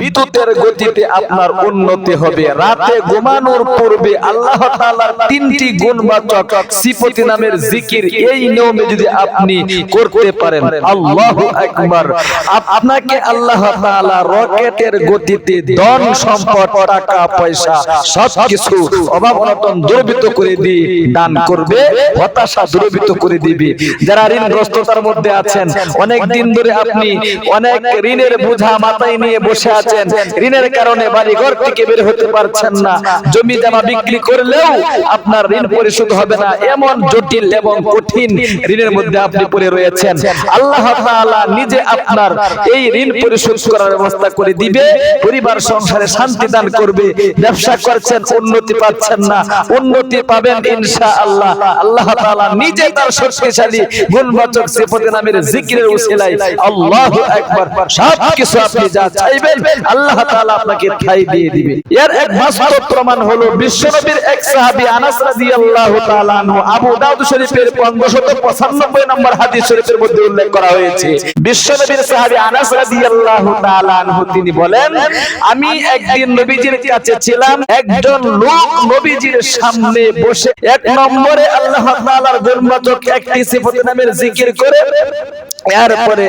বিদ্যুতের গতিতে আপনার উন্নতি হবে। রাতে ঘুমানোর পূর্বে আল্লাহ তাআলার তিনটি গুণবাচক সিফতি নামের জিকির এই নিয়মে যদি আপনি করতে পারেন, আল্লাহু আকবার। আপনাকে আল্লাহ তাআলা রকেটের গতিতে ধন সম্পদ, টাকা, পয়সা সবকিছু অভাব অনটন দুর্বৃত্ত করে দিয়ে দান করবে, হতাশা দুর্বৃত্ত করে দিবে। যারা ঋণগ্রস্ততার মধ্যে আছেন, অনেক দিন ধরে আপনি অনেক ঋণের বোঝা মাথায় নিয়ে বসে আছেন। ঋণের কারণে বাড়ি ঘর থেকে বের হতে পারছেন না। জমি জমা বিক্রি করলেও আপনার ঋণ পরিশোধ হবে না। এমন জটিল এবং কঠিন ঋণের মধ্যে আপনি পড়ে রয়েছেন। আল্লাহ তাআলা নিজে আপনার এই ঋণ পরিশোধ করার ব্যবস্থা করে দিবে। পরিবার, সংসারে শান্তি দান করবে। ব্যবসা করছেন, উন্নতি পাচ্ছেন না। উন্নতি পাবেন ইনশাআল্লাহ। আল্লাহ তাআলা নিজে তার শক্তিশালী, গুণবাচক, সিফতে নামের জিকিরের উসিলায় আল্লাহু আকবার। সব কিছু আপনি যা চাইবেন আল্লাহ তাআলা আপনাকে ঠাই দিয়ে এর এক বাস্তব প্রমাণ হলো বিশ্বনবীর এক সাহাবী আনাস রাদিয়াল্লাহু তাআলা আনহু, আবু দাউদ শরীফের 1595 নম্বর হাদিস শরীফের মধ্যে উল্লেখ করা হয়েছে। বিশ্বনবীর সাহাবী আনাস রাদিয়াল্লাহু তাআলা আনহু, তিনি বলেন, আমি একদিন নবীজির কাছে ছিলাম, একজন লোক নবীজির সামনে বসে এক নম্বরে আল্লাহ তাআলার গুণবাচক একটি সিফত নামের জিকির করে এরপরে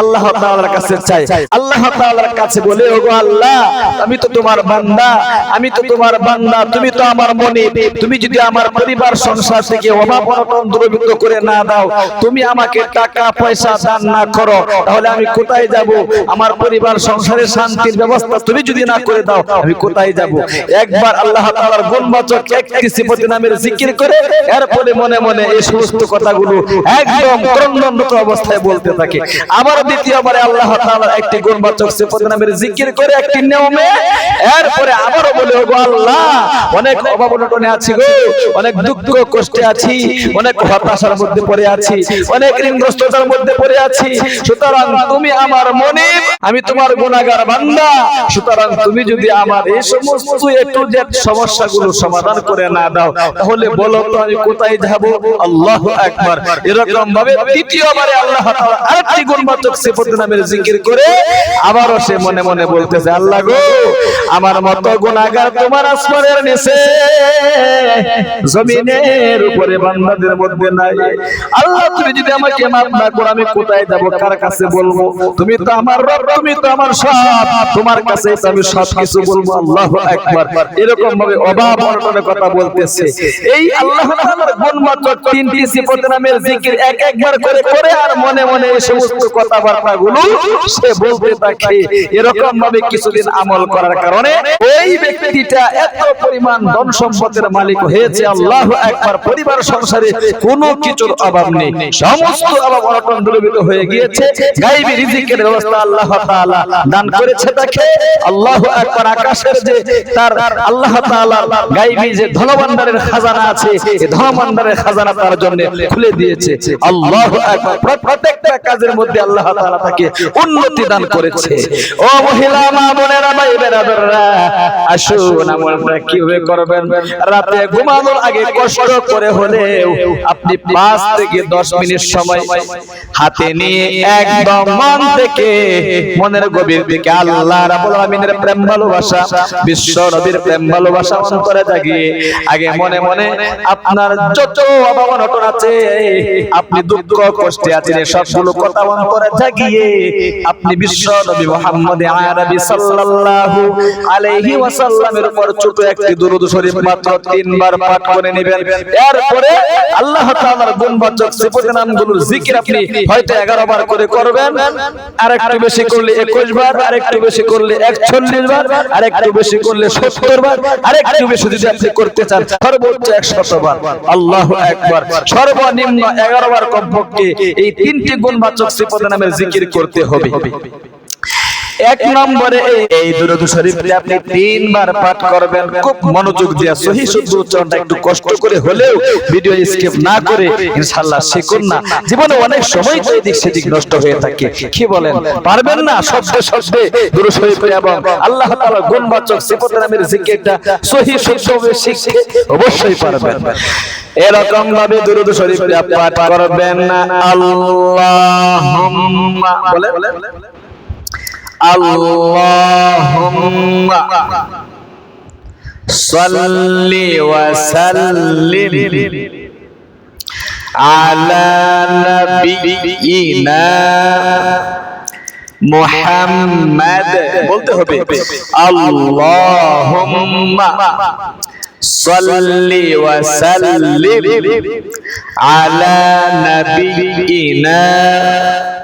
আল্লাহ তাআলার কাছে চাই। আল্লাহ তাআলার কাছে বলে ওগো আল্লাহ আমি তো তোমার বান্দা আমি তো তোমার বান্দা তুমি তো আমার মনে তুমি যদি আমার পরিবার সংসার থেকে অভাব অনটন দুর্বৃত্ত করে না দাও তুমি আমাকে টাকা পয়সা দান না করো তাহলে আমি কোথায় যাব? আমার পরিবার সংসারের শান্তির ব্যবস্থা তুমি যদি না করে দাও আমি কোথায় যাব? একবার আল্লাহ তাআলার গুণবাচক একটি সিফত নামের জিকির করে এরপরে মনে মনে এই সমস্ত কথাগুলো একদম ক্রন্দনত অবস্থায় বলতে থাকে। আবার দ্বিতীয়বারে আল্লাহ তাআলার একটি গুণবাচক সিফত নামের জিকির করে একটি নিয়মে এরপরে আবারও বলে, ওগো আল্লাহ, অনেক অভাব অনটনে আছি গো, অনেক দুঃখ কষ্টে আছি, অনেক হতাশার মধ্যে পড়ে আছি, অনেক ঋণগ্রস্ততার মধ্যে পড়ে আছি। সুতরাং তুমি আমার মনে, আমি তোমার গুনাহগার বান্দা। সুতরাং তুমি যদি আমার এই সমস্ত একটু যে সমস্যাগুলো সমাধান করে না দাও, তাহলে বলো তো আমি কোথায় যাব? আল্লাহু আকবার। এরকম ভাবে তৃতীয়বারে আল্লাহ আরেকটি গুণবাচক সিফত নামের জিকির করে আবারও সে মনে মনে বলতেছে, আল্লাহ গো, আমার গুনাহগার তোমার আসমানের নিচে, জমিনের উপরে বান্দাদের মধ্যে নাই। আল্লাহ, তুমি যদি আমাকে মাফ না করো, আমি কোথায় কার কাছে বলব? তুমি তো আমার রব, তুমি তো আমার সব। তোমার কাছে আমি সব কিছু বলব এরকম ভাবে অভাব কথা বলতেছে। এই আল্লাহ গুণবাচক তিনটি সিফত নামের জিকির এক একবার করে করে আর মনে মনে এই সমস্ত কথাবার্তা গুলো সে বলতে থাকে। এরকম ভাবে কিছুদিন আমল করার কারণে ওই ব্যক্তিটা এত পরিমাণ ধন সম্পদের মালিক হয়েছে, আল্লাহ একবার পরিবার সংসারে কোনো কিছুর অভাব নেই। সমস্ত অভাব অনটন দূরীভূত হয়ে গিয়েছে। গাইবী রিজিকের ব্যবস্থা আল্লাহ তাআলা দান করেছে তাকে। আল্লাহ একবার আকাশের যে তার আল্লাহ তাআলা গাইবী যে ধনভাণ্ডারের খাজানা আছে এই ধনভাণ্ডারের খাজানা তার জন্য খুলে দিয়েছে। আল্লাহ একবার প্র- প্রত্যেকটা কাজের মধ্যে আল্লাহ তাআলা তাকে উন্নতি দান করেছে। ও মহিলা, মা বোনেরা, ভাই বেরাদররা, আসুন আমলটা কীভাবে করবেন? রাতে ঘুমানোর আগে কষ্ট করে হলেও আপনি পাঁচ থেকে দশ মিনিট সময় হাতে নিয়ে একদম মন থেকে, মনের গভীর দিকে আল্লাহ রাব্বুল আলামিনের প্রেম ভালোবাসা, বিশ্ব নবীর প্রেম ভালোবাসা অন্তরে জাগিয়ে আগে মনে মনে আপনার যত অভাব অনটন আছে, আপনি দুঃখ কষ্টে আছেন এই সবগুলো কথা অন্তরে জাগিয়ে আপনি বিশ্ব নবী মুহাম্মদ আরবি সাল্লাল্লাহু আলাইহি ওয়াসাল্লামের উপর ছোট একটি দুরূদ শরীফ মাত্র তিনবার পাঠ করে নেবেন। এরপরে আল্লাহ তাআলার গুণবাচক সিফাত নামগুলোর জিকির আপনি হয়তো 11 বার করে করবেন। আর একটু বেশি করলে 21 বার আর একটু বেশি করলে 41 বার আর একটু বেশি করলে 70 বার আর একটু বেশি যদি আপনি করতে চান সর্বোচ্চ 100 বার। আল্লাহু আকবার। সর্বনিম্ন 11 বার কমপক্ষে এই তিনটি গুণবাচক শ্রীপদ নামের জিকির করতে হবে। এক নম্বরে এই- দুরূদ শরীফটি আপনি তিনবার পাঠ করবেন খুব মনোযোগ দিয়ে সহি শুদ্ধ উচ্চারণটা একটু কষ্ট করে হলেও ভিডিও স্কিপ না করে ইনশাআল্লাহ শিখুন না। জীবনে অনেক সময় তো এদিক সেদিক নষ্ট হয়ে থাকে। কি বলেন? পারবেন না শব্দে শব্দে দুরূদ শরীফ এবং আল্লাহ তাআলা গুণবাচক সিফত নামের জিকিরটা সহি শুদ্ধভাবে শিখে অবশ্যই পারবেন। এরকম ভাবে দুরূদ শরীফ পাঠ করবেন না। আল্লাহুম্মা। বলে اللهم صل وسلم على نبينا محمد বলতে হবে আল্লাহুম্মা صلي وسلم على نبينا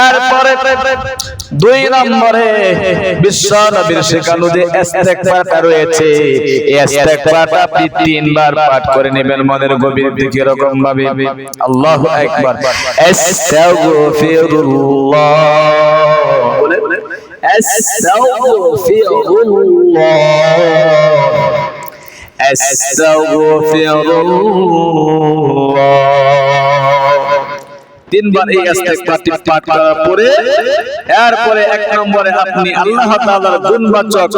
এরপরে দুই নম্বরে বিশ্ব নবীর শেখানো যে ইস্তেগফারটা রয়েছে আপনি তিনবার পাঠ করে নেবেন মনের গভীর দিকে এরকম ভাবে তিনবার এই ইস্তেগফারটি পাঠ করার পরে এরপরে এক নম্বরে আপনি আল্লাহ তাআলার গুণবাচক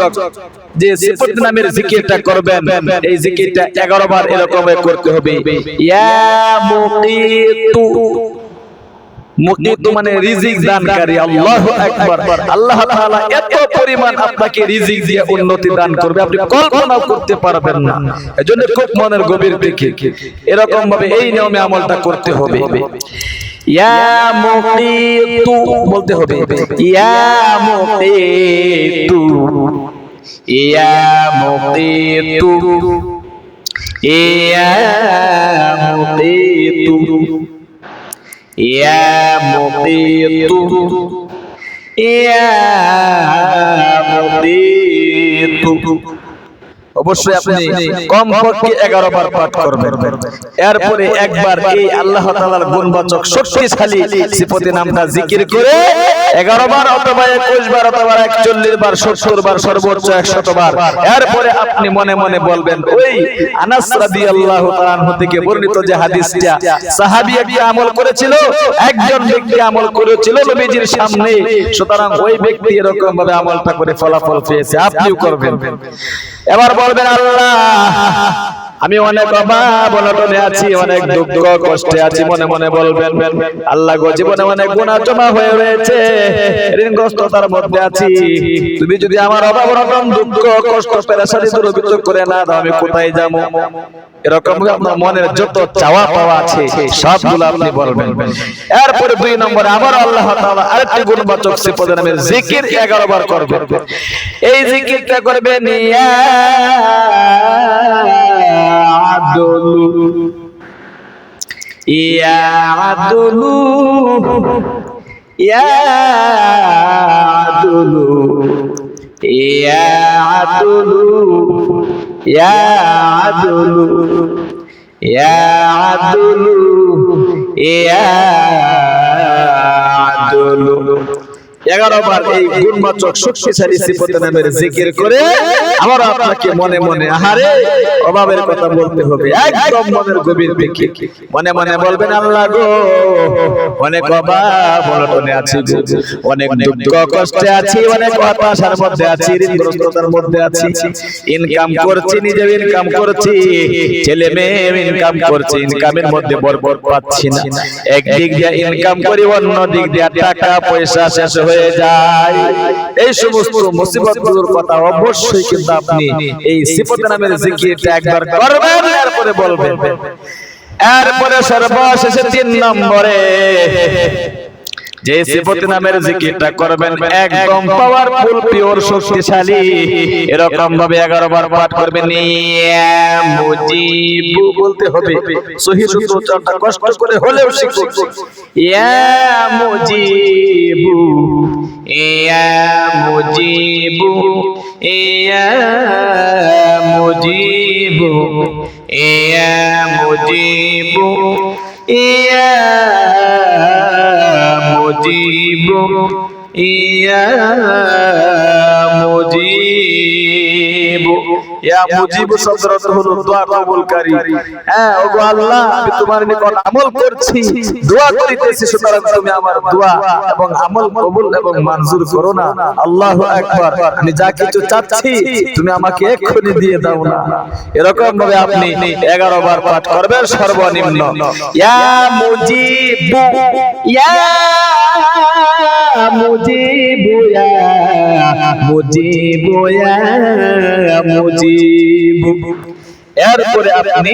যে সিফত নামের জিকিরটা করবেন এই জিকিরটা 11 বার এরকম করতে হবে। ইয়া মুকিতু। মুকিতু মানে রিজিক দানকারী। আল্লাহু আকবার। আল্লাহ তাআলা এত পরিমাণ আপনাকে রিজিক দিয়ে উন্নতি দান করবে। আপনি কল্পনাও করতে পারবেন না। এজন্য খুব মনের গভীর দিকে। এরকম ভাবে এই নিয়মে আমলটা করতে হবে। ইয়া মুকিতু বলতে হবে। ইয়া মুকিতু ইয়া মুকিতু ইয়া মুকিতু ইয়া মুকিতু ইয়া মুকিতু অবশ্যই আপনি কমপক্ষে এগারো বার পাঠ করবেন। এরপরে একবার এই আল্লাহ তাআলার গুণবাচক শক্তিশালী সিফতি নামটা জিকির করে এগারো বার অথবা একুশ বার অথবা একচল্লিশ বার সত্তর বার সর্বোচ্চ একশত বার। এরপরে আপনি মনে মনে বলবেন ওই আনাস রাদিয়াল্লাহু তাআলা আনহু থেকে বর্ণিত যে হাদিসটা সাহাবী একটি আমল করেছিল একজন ব্যক্তি আমল করেছিল নবীজির সামনে। সুতরাং ওই ব্যক্তি এরকম ভাবে আমলটা করে ফলাফল পেয়েছে। আপনিও করবেন। এবার বলবেন আল্লাহ। আমি অনেক অভাব, অনটনে আছি, অনেক দুঃখ, কষ্টে আছি, মনে মনে বলবেন, আল্লাহ গো জীবনে অনেক গুনাহ জমা হয়ে রয়েছে, ঋণগ্রস্ততার মধ্যে আছি। তুমি যদি আমার অভাব, অনটন, দুঃখ, কষ্ট, পেরেশানি দূরীভূত করে না দাও, আমি কোথায় যাব? এরকম আপনার মনের যত চাওয়া পাওয়া আছে, সবগুলো আপনি বলবেন। এরপরে দুই নম্বরে আবার আল্লাহ তাআলা আরেকটি গুণবাচক সিফতের নামের জিকির 11 বার করবেন। এই জিকিরটা করবেন, ইয়া আদলু আদলু আদলু আদলু আদলু আদলু এগারো বার এই গুণবাচক শক্তিশালী সিফত নামের জিকির করে আবার আপনাকে মনে মনে, আহারে, অভাবের কথা বলতে হবে। একদম মনের গভীর দিকে মনে মনে বলবেন, আল্লাহ গো, অনেক অভাব, অনটনে আছি। অনেক দুঃখ, কষ্টে আছি, অনেক হতাশার মধ্যে আছি, ঋণগ্রস্ততার মধ্যে আছি। ইনকাম করছি নিজে ইনকাম করছি। ছেলে মেয়ে ইনকাম করছি ইনকামের মধ্যে বরবর পাচ্ছি না। একদিক দিয়ে ইনকাম করি, অন্য দিক দিয়ে টাকা পয়সা শেষ হয়ে যায়। এই সমস্ত মুসিবতগুলোর কথা অবশ্যই কিন্তু আপনি এই সিফত নামের জিকিরটা একবার করবেন, এরপরে বলবেন। এরপরে সর্বশেষে তিন নম্বরে যে সিফতি নামের জিকিরটা করবেন একদম পাওয়ারফুল পিওর শক্তিশালী। এরকম ভাবে 11 বার পাঠ করবেন মুজিবু বলতে হবে। সহি সূত্র উচ্চারণটা কষ্ট করে হলেও শিখুন ইয়া মুজিবু ইয়া মুজিবু ইয়া মুজিবু ইয়া মুজিবু ইয়া মুজিব ইয়া মুজিব ইয়া মুজিবু শব্দের হলো দোয়া কবুলকারী। হ্যাঁ ওগো আল্লাহ, আমি তোমার নিকট আমল করছি। দোয়া করিতেছি, সুতরাং তুমি আমার দোয়া এবং আমল কবুল এবং মঞ্জুর করো না। আল্লাহু আকবার, আমি যা কিছু চাচ্ছি, তুমি আমাকে এক্ষুনি দিয়ে দাও না। এরকম ভাবে আপনি 11 বার পাঠ করবেন, সর্বনিম্ন। ইয়া মুজিবু ইয়া মুজিবু ইয়া মুজিবু, ইয়া মুজিবু। এরপরে আপনি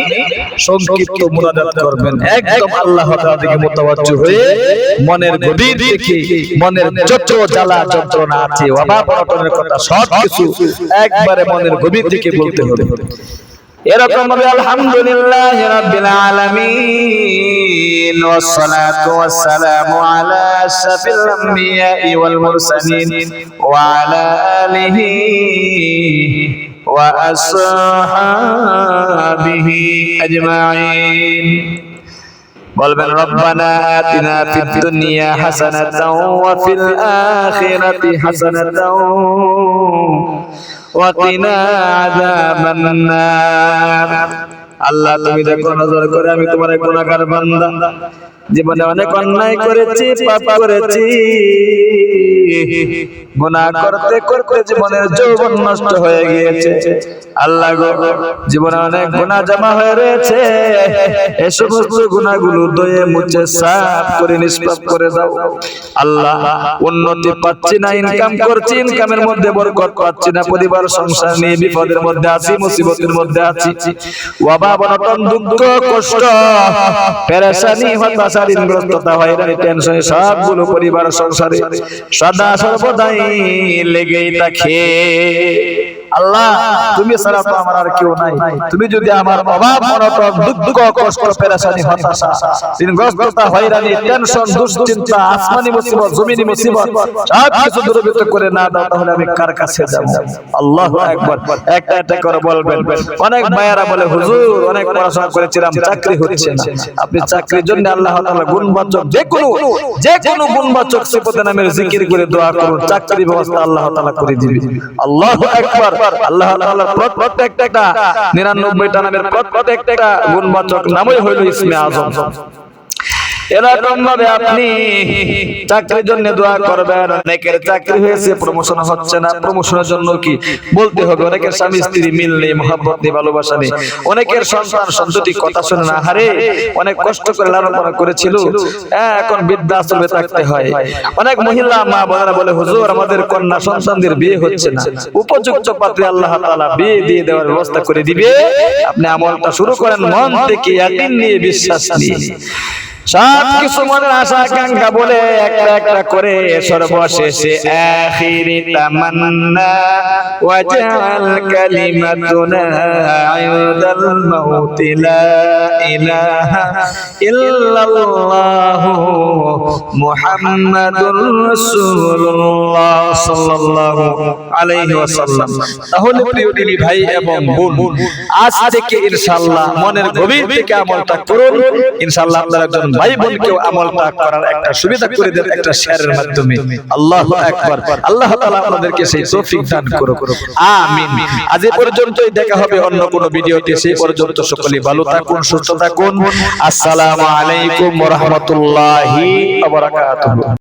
সংক্ষিপ্ত মুনাজাত করবেন। একদম আল্লাহ তাআলার দিকে মুতাওয়াজ্জিহ হয়ে মনের গভীর থেকে মনের যত জ্বালা যন্ত্রণা আছে অভাব অনটনের কথা সব কিছু একবারে মনের গভীর থেকে বলতে হবে। এরকম ভাবে আলহামদুলিল্লাহ রাব্বিল আলামিন আলা আশরাফিল আমবিয়াই ওয়াল মুরসালিন ওয়া আসহাবিহি আজমাইন বলবেন, রব্বানা আতিনা ফিদ দুনিয়া হাসানাতাও ওয়া ফিল আখিরাতি হাসানাতাও ওয়া কিনা আযাবান নার আল্লাহ, তুমি দেখো, নজর করে আমি তোমার গুনাহগার বান্দা। জীবনে অনেক অন্যায় করেছি পাপ করেছি। গুনাহ করতে করতে জীবনের যৌবন নষ্ট হয়ে গিয়েছে। আল্লাহ গো জীবনে অনেক গুনাহ জমা হয়ে রয়েছে। এই সমস্ত গুনাহগুলো দয়ে মুছে সাফ করে নিষ্পাপ করে দাও। আল্লাহ উন্নতি পাচ্ছি না ইনকাম করছি ইনকামের মধ্যে বরকত পাচ্ছি না পরিবার সংসার নিয়ে বিপদের মধ্যে আছি মুসিবতের মধ্যে আছি। অভাব অনটন দুঃখ কষ্ট। পেরেশানি হতাশা সবগুলো পরিবার সংসারে সদা সর্বদাই লেগেই থাকে। আল্লাহ তুমি ছাড়া তো আমার আর কেউ নাই। তুমি যদি আমার অভাব অনটন দুঃখ কষ্ট পেরেশানি হতাশা ঋণগ্রস্ততা হয়রানি টেনশন দুশ্চিন্তা আসমানি মুসিবত জমিনি মুসিবত সব কিছু দূরীভূত করে না দাও তাহলে আমি কার কাছে যাব? আল্লাহ একবার একটা একটা করে বলবেন। অনেক মায়েরা বলে হুজুর অনেক পড়াশোনা করেছিলাম চাকরি হচ্ছে না। আপনি চাকরির জন্য আল্লাহ তাআলা গুণবাচক যে কোনো যে কোনো গুণবাচক সিফাতে নামের জিকির করে দোয়া করুন। চাকরি ব্যবস্থা আল্লাহ তাআলা করে দিবে। আল্লাহু আকবার। আল্লাহ তাআলা প্রত্যেকটা 99টা নামের একটা গুণবাচক নামই হইল ইসমে আজম। এরকম ভাবে আপনি চাকরির জন্য দোয়া করবেন। অনেকের চাকরি হয়েছে প্রমোশন হচ্ছে না। প্রমোশনের জন্য কি বলতে হবে? অনেকের স্বামী স্ত্রী মিল নেই মহাব্বত নেই ভালোবাসা নেই। অনেকের সন্তান সন্ততি কথা শুনে না হারে অনেক কষ্ট করে লালন পালন করেছিল। হ্যাঁ, এখন বৃদ্ধাশ্রমে থাকতে হয়। অনেক মহিলা মা বোনেরা বলে হুজুর আমাদের কন্যা সন্তানদের বিয়ে হচ্ছে না। উপযুক্ত পাত্রে আল্লাহ তাআলা বিয়ে দিয়ে দেওয়ার ব্যবস্থা করে দিবে। আপনি আমলটা শুরু করেন মন থেকে ইয়াকিন নিয়ে বিশ্বাস নিয়ে সব কিছু মনের আশা আকাঙ্ক্ষা বলে একটা একটা করে সর্বশেষে আখিরি তামান্না। ওয়াজআল কালিমাতুনা ইনদাল মাউত লা ইলাহা ইল্লাল্লাহ মুহাম্মাদুর রাসূলুল্লাহ সাল্লাল্লাহু আলাইহি ওয়াসাল্লাম। তাহলে প্রিয় দিনী ভাই এবং বোন আজ থেকে ইনশাআল্লাহ মনের গভীর থেকে আমলটা করুন। ইনশাআল্লাহ আপনারা একজন ভাই বোনকেও আমলটা করার একটা সুবিধা করে দেন একটা শেয়ারের মাধ্যমে। আল্লাহু আকবার। আল্লাহ তাআলা আমাদেরকে সেই তৌফিক দান করুক। আমিন। আজ এ পর্যন্তই দেখা হবে অন্য কোন ভিডিওতে। সেই পর্যন্ত সকলেই ভালো থাকুন সুস্থ থাকুন। আসসালামু আলাইকুম ওয়া রাহমাতুল্লাহি ওয়া বারাকাতুহু।